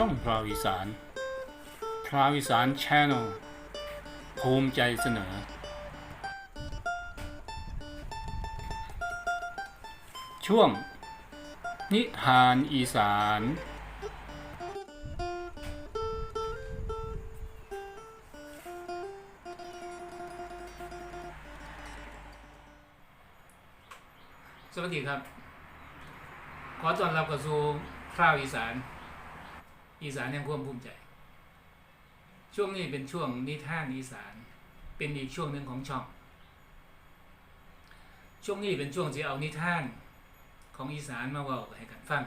ช่องพราวอีสาน พราวอีสานชนลภูมิใจเสนอ ช่วง นิทานอีสาน สวัสดีครับ ขอต้อนรับเข้าสู่พราวอีสาน อีสานแห่งความภูมิใจ ช่วงนี้เป็นช่วงนิทานอีสาน เป็นอีกช่วงหนึ่งของช่อง ช่วงนี้เป็นช่วงที่เอานิทานของอีสานมาเว่าให้กันฟัง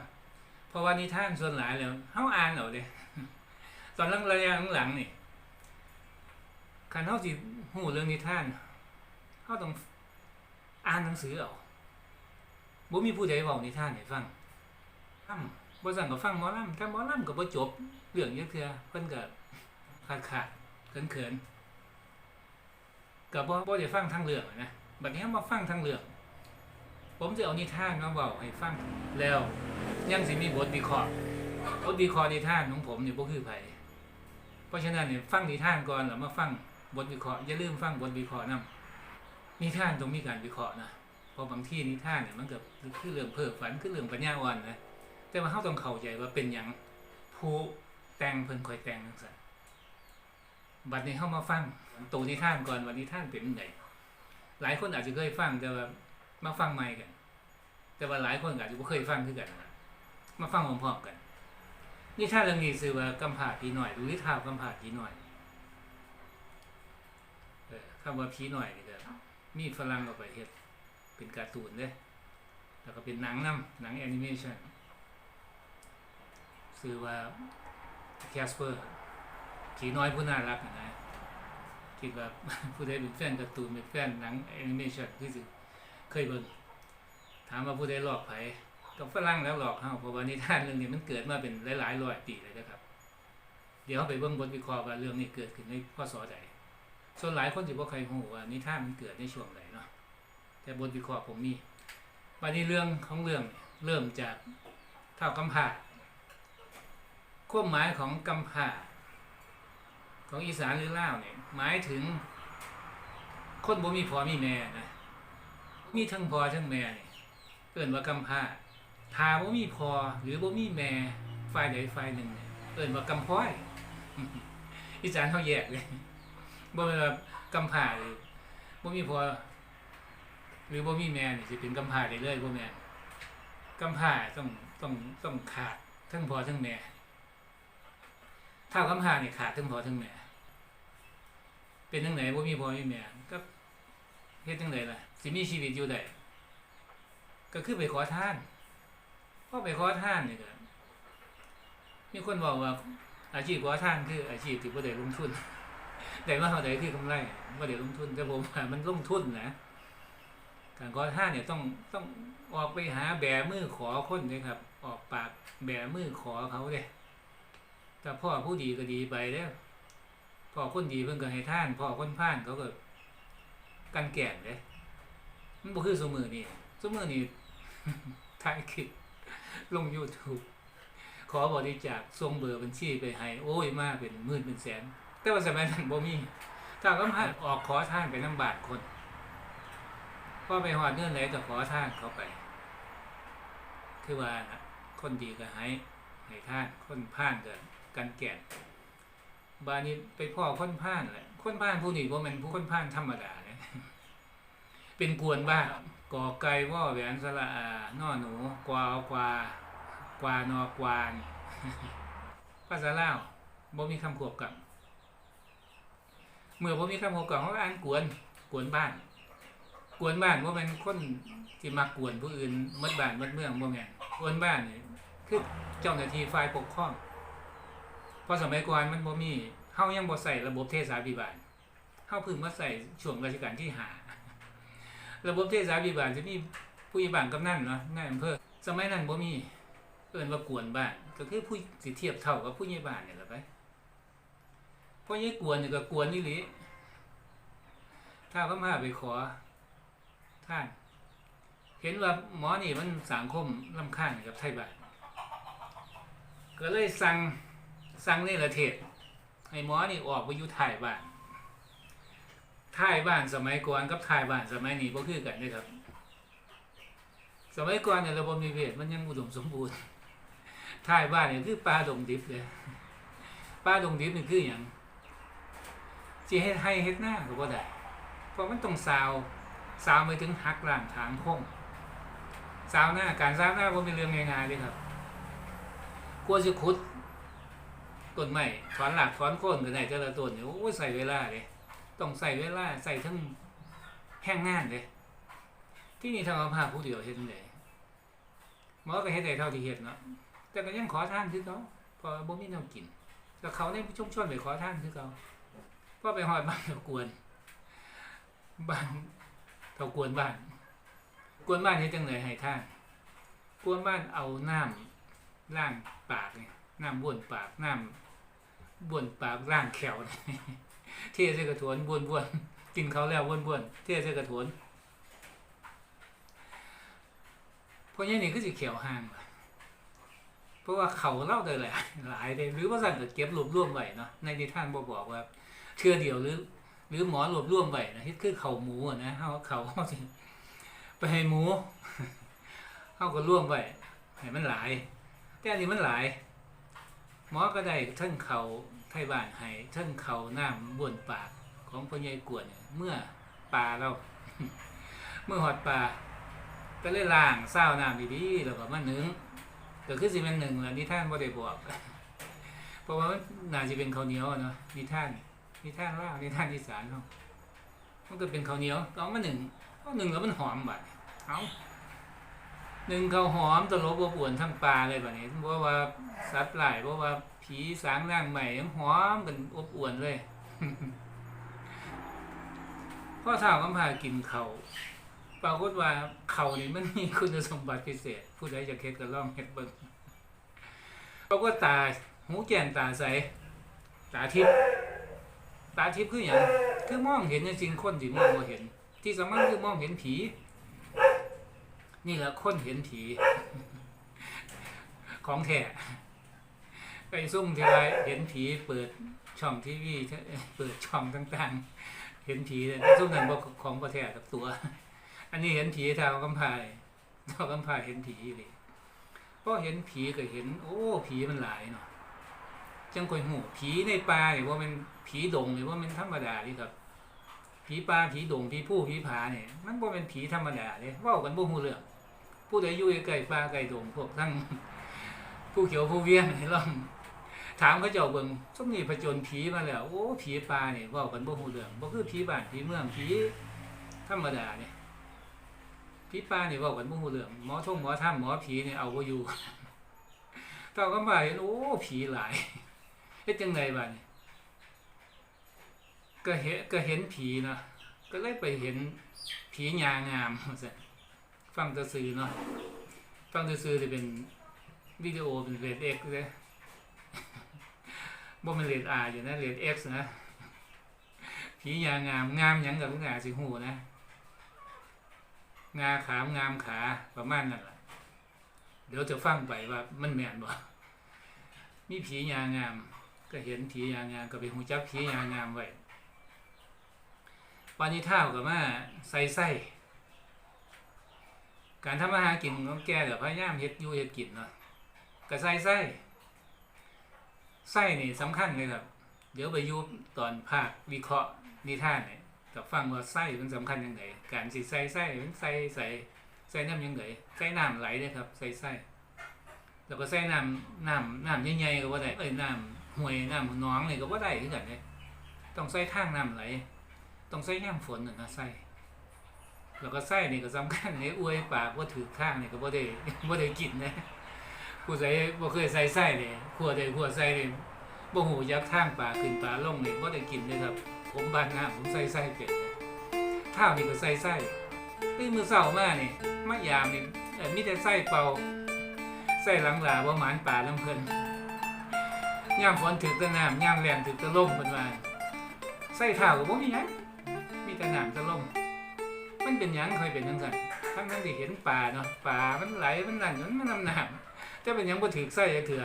เพราะว่านิทานส่วนหลายแล้วเฮาอ่านเอาเด้ตอนหลังระยะหลังๆนี่คันเฮาสิฮู้เรื่องนิทานเฮาต้องอ่านหนังสือเอาบ่มีผู้ใดเว้านิทานให้ฟังฟัง บ่สั่งก็ฟังหมอลำถ้าหมอลำก็บ่จบเรื่องจักเทือเพิ่นก็ขาดๆเขินๆก็บ่บ่ได้ฟังทั้งเรื่องนะบัดนี้มาฟังทั้งเรื่อง ผมจะเอานิทานมาเว้าให้ฟังแล้ว ยังสิมีบทวิเคราะห์บทวิเคราะห์นิทานของผมเนี่ยบ่คือไผเพราะฉะนั้นเนี่ยฟังนิทานก่อนแล้วมาฟังบทวิเคราะห์อย่าลืมฟังบทวิเคราะห์นํนิทานต้องมีการวิเคราะห์นะเพราะบางที่นิทานเนี่ยมันเก็คือเรื่องเพ้อฝันคือเรื่องปัญญาอ่อนนะ แต่ว่าเฮาต้องเข้าใจว่าเป็นหยังผู้แต่งเพิ่นคอยแต่งจังซั่นบัดนี้เฮามาฟังตัวนิทานก่อนว่านิทานเป็นจังไดหลายคนอาจจะเคยฟังแต่ว่ามาฟังใหม่กัน แต่ว่าหลายคนอาจจะเคยฟังคือกัน มาฟังพร้อมๆกันนี่ถ้าเรื่องนี้ซื้อว่ากำผาผีหน่อยหรือนิทานกำผาผีหน่อยเออคำว่าผีหน่อยนี่ก็มีฝรั่งเอาไปเฮ็ดเป็นการ์ตูนเด้แล้วก็เป็นหนังนํหนังแอนิเมชั่น ซื้อว่าแคสเปอร์ผีน้อยผู้น่ารักนะคิดว่าผู้ใดเป็นแฟนการ์ตูนเป็นแฟนหนังแอนิเมชันคือสิเคยเบิ่งถามว่าผู้ใดหลอกไผกับฝรั่งแล้วหลอกเฮาเพราะว่านิทานเรื่องนี้มันเกิดมาเป็นหลายๆร้อยปีเลยนะครับ เดี๋ยวไปเบิ่งบทวิเคราะห์ว่าเรื่องนี้เกิดขึ้นในพศใดส่วนหลายคนสิบ่เคยรู้ว่านิทานมันเกิดในช่วงใดเนาะแต่บทวิเคราะห์ผมมีบัดนี้เรื่องของเรื่องเริ่มจากเท่ากำพร้า ความหมายของกำพ่าของอีสานหรือลาวเนี่ยหมายถึง คนบ่มีพ่อมีแม่นะมีทั้งพ่อทั้งแม่เนี่ยเอิ้นว่ากำพ่าถ้าบ่มีพ่อหรือบ่มีแม่ฝ่ายใดฝ่ายหนึ่งเนี่ยเอิ้นว่ากำพร้อย อีสานเฮาแยกเลยบ่แม่นว่ากำพ่าเลยบ่มีพ่อหรือบ่มีแม่นี่สิเป็นกำพ่าได้เลยบ่แม่กำพ่าต้องต้องต้องขาดทั้งพ่อทั้งแม่ ถ้ากำพร้านี่ยขาดทั้งพ่อทั้งแม่ เป็นจังไดบ่ามีพ่อมีแม่ก็เฮ็ดจังไดล่ะสิมีชีวิตอยู่ได้ก็คือไปขอท่านพ่อไปขอท่านเนี่ก็มีคนบอกว่า อาชีพขอท่านคือ อาชีพที่บ่ได้ลงทุนแต่ว่าเฮาได้คือกำไรบ่ได้ลงทุนแต่ผมว่ามันลงทุนนะการขอท่านเนี่ยต้องต้องออกไปหาแบมือขอคนเด้ครับ ออกปากแบมือขอเขาเด้ แต่พ่อผู้ดีก็ดีไปเด้อพ่อคนดีเพิ่นก็ให้ท่านพ่อคนพานเขาก็กันแก่นเด้มันบ่คือสมือนี่สมือนี่ถ่ายคลิปลง YouTube ขอบริจาคส่งเบอร์บัญชีไปให้โอ้ยมากเป็นหมื่นเป็นแสน แต่ว่าสมัยนั้นบ่มีถ้าก็มาออกขอท่านไปน้ำบาทคนพ่อไปหอดเงื่อนไหนก็ขอท่านเขาไป คือว่าคนดีก็ให้ให้ท่านคนพานก็ กันแก่นบานี้ไปพ่อค้นพานแหละค้นพานผู้นี้ว่ามันผู้คนพานธรรมดาเนี่ยเป็นกวนบ้ากอไก่ว่าแหวนสระอานอหนูกวาวกวากวานอกวานภาษาลาวบ่มีคำควบกับเมื่อบ่มีคำควบกับเขาอ่านกวนกวนบ้าน กวนบ้านว่าเป็นคนที่มักวนผู้อื่นหมดบ้านหมดเมืองบ่แม่นกวนบ้านนี่คือเจ้าหน้าที่ฝ่ายปกครอง ราะสมัยก่อนมันบ่มีเฮายังบ่ใส่ระบบเทศาภิบาลเฮาเพิ่งมาใส่ช่วงรัชกาลที่หาระบบเทศาภิบาลจะมีผู้ใหญ่บ้านกำนันเนาะนายอำเภอสมัยนั้นบ่มีเอิ้นว่ากวนบ้านก็คือผู้สิเทียบเท่ากับผู้ใหญ่บ้านนี่แหละไปเพราะยี่กวนนี่ก็กวนนี่หลีถ้าเขามาไปขอท่าน เห็นว่าหมอนี่มันสังคมลำคาญกับไทยบ้านก็เลยสั่ง สั่งในประเทศให้หมอนี่ออกไปอยู่ถ่ายบ้านถ่ายบ้านสมัยก่อนกับถ่ายบ้านสมัยนี้บ่คือกันเด้ครับ สมัยก่อนเนี่ยระบบนิเวศมันยังอุดมสมบูรณ์ถ่ายบ้านเนี่ยคือป่าดงดิบเลยป่าดงดิบนี่คืออย่างสิเฮ็ดให้เฮ็ดหน้าก็บ่ได้เพราะมันต้องซาวซาวไปถึงหักล่างถางพงซาวหน้าการซาวหน้าบ่เป็นเรื่องง่ายๆเด้ครับกลัวสิขุด ต้นไม้ถอนหลักถอนโค่นกันได้แต่ละต้นเนี่ยโอ้ยใส่เวลาเลยต้องใส่เวลาใส่ทั้งแห้งงานเลยที่นี่ทางอำเภอผู้เดียวเฮ็ดจั่งใดหมอก็เฮ็ดได้เท่าที่เฮ็ดเนาะแต่ก็ยังขอทานคือเขาพอบ่มีแนวกินแล้วเขาในชุมชนไปขอทานคือเขาพอไปฮอดบ้านเขากวนบ้านเขากวนบ้านกวนบ้านเฮ็ดจังไดให้ท่านกวนบ้านเอาน้ำล่างปากเนี่ยน้ำบ้วนปากน้ำ บ้วนปากล่างแขวเนี่ยเทใส่กระถวนบ้วนบ้วนกินเขาแล้วบ้วนบ้วนเทใส่กระถวนเพราะงี้นี่คือสิเขียวห่างเพราะว่าเขาเล่าได้หลายหลายเลยหรือว่าสั่งก็เก็บรวบรวมไว้เนาะในนิทานบอกบอกว่าเชื่อเดียวหรือ หรือหมอรวบรวมไว้นะที่คือเขาหมูนะเขาเขาเขาสิไปให้หมูเขาก็ร่วมไว้ให้มันหลาย แต่อันนี้มันหลาย หมอก็ได้ทั้งเขาไทยบ้านให้ทั้งเขาน้ำบ้วนปากของพ่อใหญ่กวนเมื่อปลาเรา เมื่อหอดปลาก็เลยล้างเศร้าน้ำดีๆแล้วก็มาหนึ่งก็คือสิเป็นหนึ่งแหละนิท่านบ่ได้บอกเพราะว่าน่าจะเป็นข้าวเหนียวเนาะนิท่านนิท่านล่านิท่านอีสานเขาะมันก็เป็นข้าวเหนียวก็เอามาหนึ่งเอาหนึ่งแล้วมันหอมบัดเอา หนึ่งเขาวหอมตลบอบอวนทั้งปลาเลยแบบนี้เพราะว่าสัตว์หลายเพราะว่าผีสางนางใหม่หอมกันอบอวนเลยพ่อท้าวกำพากินเขาปรากฏว่าเขานี่มันมีคุณสมบัติพิเศษ ผู้ใดจะเฮ็ดก็ลองเฮ็ดเบิ่งปรากฏตาหูแก่นตาใส ตาทิพย์ตาทิพย์คือหยังคือมองเห็นจริงๆคนที่มองบ่เห็น ที่สำคัญคือมองเห็นผี นี่แหละคนเห็นผี ของแท้ไปซุ่มทีไรเห็นผีเปิดช่องทีวีเปิดช่องต่างๆ เห็นผีเลยซุ่มนั้นบอกของประเทศกับตัว อันนี้เห็นผีทางกำพายทางกำพายเห็นผีเลยพอเห็นผีก็เห็น โอ้ผีมันหลายเนาะจังคอยหูผีในป่าเนี่ยว่ามันผีดงหรือว่ามันธรรมดานี่ครับ ผีป่าผีดงผีผู้ผีผาเนี่ยมันบ่เป็นผีธรรมดาเลยว้ากันบ่ฮู้เรื่อง ผู้ใดอยู่ใกล้ป่าใกล้ดงพวกทั้งผู้เขียวผู้เวียงนี่ลองถามเขาเจ้าเบิ่งซุมนี้ผจญผีมาแล้วโอ้ผีป่าเนี่เว้ากันบ่ฮู้เรื่องบ่คือผีบ้านผีเมืองผีธรรมดาเนี่ยผีป่าเนี่เว้ากันบ่ฮู้เรื่องหมอท่งหมอถ้ำหมอผีเนี่ยเอาบ่อยู่เต่าก็มาเห็นโอ้ผีหลายเฮ็ดจังไดบัดนี้ก็เห็นก็เห็นผีเนาะก็เลยไปเห็นผียางามว่าซั่น ฟังแตะซื้อเนาะฟังแตะซื้อจะเป็นวิดีโอเป็นเรทเอ็กซ์เลยบ่เป็นเรทอาอยู่นะเรทเอ็กซ์นะผียางามงามยังกับงาสิหูนะ งาขามงามขาประมาณนั้นแหละเดี๋ยวจะฟังไปว่ามันแมนบ่มีผียางาม ก็เห็นผียางามก็ไปหูจักผียางามไว้ปานิท่าวกับมาใส่ไส้ การทำอาหารกินของแกกับพยายามเฮ็ดอยู่เฮ็ดกินเนาะก็ใส่ไส้ไส้นี่สำคัญเลยครับ เดี๋ยวไปยุบตอนภาควิเคราะห์นิทานเนี่ยกับฟังว่าไส้มันสำคัญยังไงการสิใส่ไส้มันใส่ใส่ใส่น้ำยังไงใส่น้ำไหลเลยครับใส่ไส้แล้วก็ใส่น้ำน้ำน้ำใหญ่ๆก็ว่าได้เอ้ยน้ำห่วยน้ำหนองนี่ก็ว่าได้คือกันเนี่ยต้องใส่ทางน้ำไหล ต้องใส่ย่ำฝนน่ะนะใส่ แล้วก็ไส้นี่ก็สำคัญนี่อวยปากว่าถือข้างนี่ก็บ่ได้บ่ได้กินนะผู้ใส่บ่เคยใส่ไส้เลยขัวได้ขัวใส่นี่บ่ฮู้ยักทางปากขึ้นปากลงนี่บ่ได้กินเลยครับ ผมบ้านงามผมใส่ไส้เป็นเลยข้าวนี่ก็ใส่ไส้ตื่มื้อเช้ามานี่มายามนี่เอ่อมีแต่ไส้เป่าไส้หลังหลาบ่หมานป่าลำเพิ่นยามฝนถึกตะน้ำยามแล้งถึกตะลมเพิ่นว่าไส้ข้าวก็บ่มีหยังมีแต่น้ำแตะลม มันเป็นหยังเคยเป็นจังซั่นทั้งนั้นที่เห็นป่าเนาะป่ามันไหลมันนั่นมันมันนำหนามแต่เป็นหยังบ่ถือไส้เถื่อ